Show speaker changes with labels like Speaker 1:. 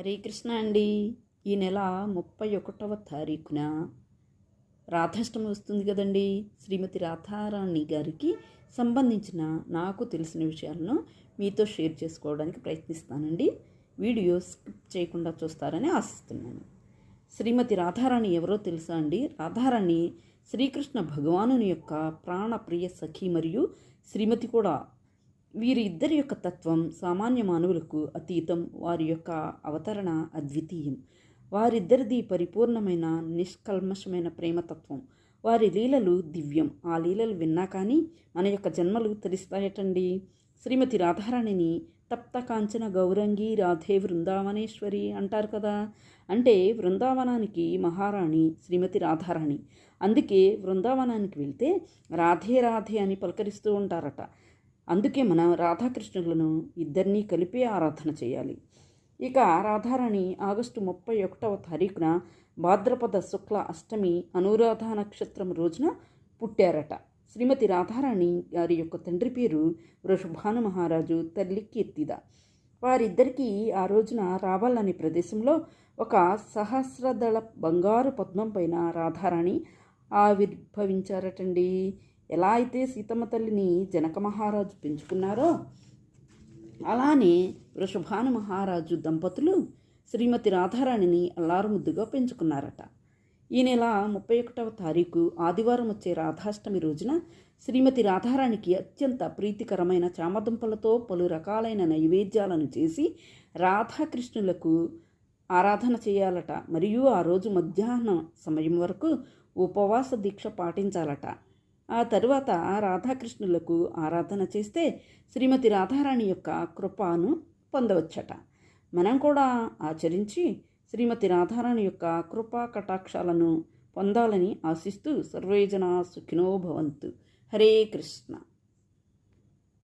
Speaker 1: హరే కృష్ణ అండి. ఈ నెల ముప్పై ఒకటవ తారీఖున రాధాష్టమి వస్తుంది కదండి. శ్రీమతి రాధారాణి గారికి సంబంధించిన నాకు తెలిసిన విషయాలను మీతో షేర్ చేసుకోవడానికి ప్రయత్నిస్తానండి. వీడియో స్కిప్ చేయకుండా చూస్తారని ఆశిస్తున్నాను. శ్రీమతి రాధారాణి ఎవరో తెలుసా అండి? రాధారాణి శ్రీకృష్ణ భగవానుని యొక్క ప్రాణప్రియ సఖి మరియు శ్రీమతి కూడా వీరి ఇద్దరి యొక్క తత్వం సామాన్య మానవులకు అతీతం వారి యొక్క అవతరణ అద్వితీయం. వారిద్దరిది పరిపూర్ణమైన నిష్కల్మషమైన ప్రేమతత్వం. వారి లీలలు దివ్యం. ఆ లీలలు విన్నా కానీ మన యొక్క జన్మలు తరిస్తాయటండి. శ్రీమతి రాధారాణిని తప్త కాంచన గౌరంగి రాధే బృందావనేశ్వరి అంటారు కదా. అంటే బృందావనానికి మహారాణి శ్రీమతి రాధారాణి. అందుకే బృందావనానికి వెళ్తే రాధే రాధే అని పలకరిస్తూ ఉంటారట. అందుకే మన రాధాకృష్ణులను ఇద్దరినీ కలిపి ఆరాధన చేయాలి. ఇక రాధారాణి ఆగస్టు ముప్పై ఒకటవ తారీఖున భాద్రపద శుక్ల అష్టమి అనురాధ నక్షత్రం రోజున పుట్టారట. శ్రీమతి రాధారాణి గారి యొక్క తండ్రి పేరు వృషభాను మహారాజు తల్లి కీర్తిద. వారిద్దరికీ ఆ రోజున రావల్ అనే ప్రదేశంలో ఒక సహస్రదళ బంగారు పద్మం పైన రాధారాణి ఆవిర్భవించారటండి. ఎలా అయితే సీతమ్మ తల్లిని జనక మహారాజు పెంచుకున్నారో అలానే వృషభాను మహారాజు దంపతులు శ్రీమతి రాధారాణిని అల్లారుముద్దుగా పెంచుకున్నారట. ఈ నెల ముప్పై ఒకటవ తారీఖు ఆదివారం వచ్చే రాధాష్టమి రోజున శ్రీమతి రాధారాణికి అత్యంత ప్రీతికరమైన చామదుంపలతో పలు రకాలైన నైవేద్యాలను చేసి రాధాకృష్ణులకు ఆరాధన చేయాలట. మరియు ఆ రోజు మధ్యాహ్నం సమయం వరకు ఉపవాస దీక్ష పాటించాలట. ఆ తరువాత రాధాకృష్ణులకు ఆరాధన చేస్తే శ్రీమతి రాధారాణి యొక్క కృపను పొందవచ్చట. మనం కూడా ఆచరించి శ్రీమతి రాధారాణి యొక్క కృపా కటాక్షాలను పొందాలని ఆశిస్తూ సర్వేజన సుఖినో భవంతు. హరే కృష్ణ.